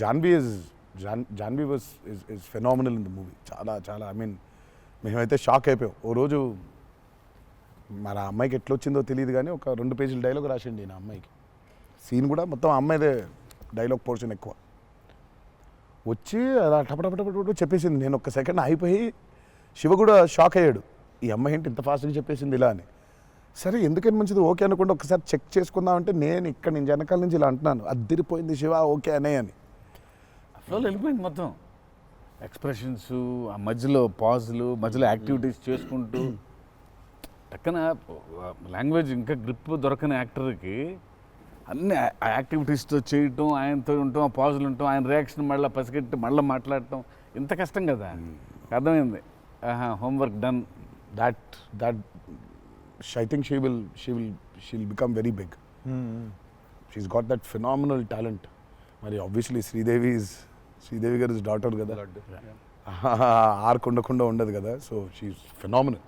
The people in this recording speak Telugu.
Janhvi is John Janhvi was is is phenomenal in the movie చాలా చాలా ఐ మీన్ మేమైతే షాక్ అయిపోయాం. ఓ రోజు మన అమ్మాయికి ఎట్లా వచ్చిందో తెలియదు కానీ ఒక రెండు పేజీల డైలాగ్ రాసిండి నా అమ్మాయికి. సీన్ కూడా మొత్తం అమ్మాయిదే డైలాగ్ పోర్షన్ ఎక్కువ. వచ్చి అలా టపటపటపట చెప్పేసింది. నేను ఒక సెకండ్ అయిపోయి శివ కూడా షాక్ అయ్యాడు. ఈ అమ్మాయి ఏంటి ఇంత ఫాస్ట్గా చెప్పేసింది ఇలా అని. సరే ఎందుకని మంచిది? ఓకే అనుకుంటే ఒకసారి చెక్ చేసుకుందామంటే నేను ఇక్కడ నేను వెనకాల నుంచి ఇలా అంటున్నాను. అద్దరిపోయింది శివ ఓకే అనే అని. ఫ్లో వెళ్ళిపోయింది మొత్తం. ఎక్స్ప్రెషన్స్ ఆ మధ్యలో పాజులు మధ్యలో యాక్టివిటీస్ చేసుకుంటూ. టక్కన లాంగ్వేజ్ ఇంకా గ్రిప్ దొరకని యాక్టర్కి అన్ని ఆ యాక్టివిటీస్తో చేయటం ఆయనతో ఉండటం ఆ పాజులు ఉండటం ఆయన రియాక్షన్ మళ్ళీ పసిగట్టి మళ్ళీ మాట్లాడటం ఇంత కష్టం కదా. అర్థమైంది? ఆహా homework done. That that I think she will she will she will become very big she's got that phenomenal talent మరి ఆబ్వియస్లీ శ్రీదేవి ఇస్ శ్రీదేవి గారి డాటర్ కదా. ఆర్క్ ఉండకుండా ఉండదు కదా. So she phenomenal